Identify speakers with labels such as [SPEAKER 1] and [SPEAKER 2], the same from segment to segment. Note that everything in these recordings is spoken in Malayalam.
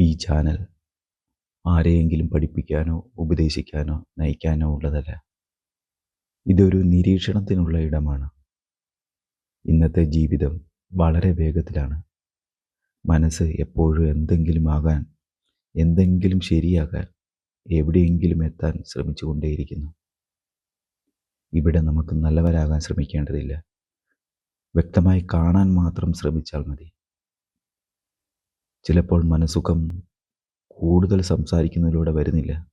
[SPEAKER 1] ഈ ചാനൽ ആരെയെങ്കിലും പഠിപ്പിക്കാനോ ഉപദേശിക്കാനോ നയിക്കാനോ ഉള്ളതല്ല. ഇതൊരു നിരീക്ഷണത്തിനുള്ള ഇടമാണ്. ഇന്നത്തെ ജീവിതം വളരെ വേഗത്തിലാണ്. മനസ്സ് എപ്പോഴും എന്തെങ്കിലും ആകാൻ എന്തെങ്കിലും ശരിയാകാൻ എവിടെയെങ്കിലും എത്താൻ ശ്രമിച്ചുകൊണ്ടേയിരിക്കുന്നു. ഇവിടെ നമുക്ക് നല്ലവരാകാൻ ശ്രമിക്കേണ്ടതില്ല. വ്യക്തമായി കാണാൻ മാത്രം ശ്രമിച്ചാൽ മതി. ചിലപ്പോൾ മനസുഖം കൂടുതൽ സംസാരിക്കുന്നതിലൂടെ വരുന്നില്ല.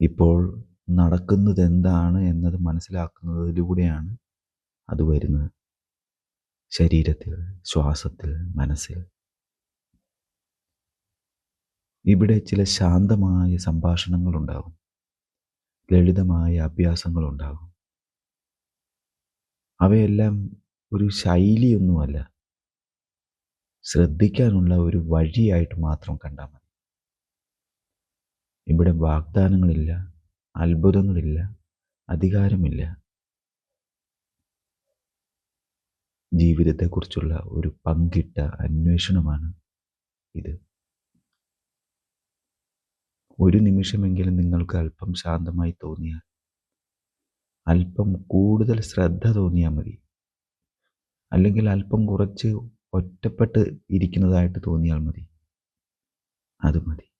[SPEAKER 1] ഇപ്പോൾ നടക്കുന്നത് എന്താണ് എന്നത് മനസ്സിലാക്കുന്നതിലൂടെയാണ് അത് വരുന്നത്. ശരീരത്തിൽ ശ്വാസത്തിൽ മനസ്സിൽ. ഇവിടെ ചില ശാന്തമായ സംഭാഷണങ്ങളുണ്ടാകും. ലളിതമായ അഭ്യാസങ്ങളുണ്ടാകും. അവയെല്ലാം ഒരു ശൈലിയൊന്നുമല്ല. ശ്രദ്ധിക്കാനുള്ള ഒരു വഴിയായിട്ട് മാത്രം കണ്ടാൽ മതി. ഇവിടെ വാഗ്ദാനങ്ങളില്ല അത്ഭുതങ്ങളില്ല അധികാരമില്ല. ജീവിതത്തെക്കുറിച്ചുള്ള ഒരു പങ്കിട്ട അന്വേഷണമാണ് ഇത്. ഒരു നിമിഷമെങ്കിലും നിങ്ങൾക്ക് അല്പം ശാന്തമായി തോന്നിയാൽ അല്പം കൂടുതൽ ശ്രദ്ധ തോന്നിയാൽ മതി. അല്ലെങ്കിൽ അല്പം കുറച്ച് ഒറ്റപ്പെട്ട് ഇരിക്കുന്നതായിട്ട് തോന്നിയാൽ മതി. അത് മതി.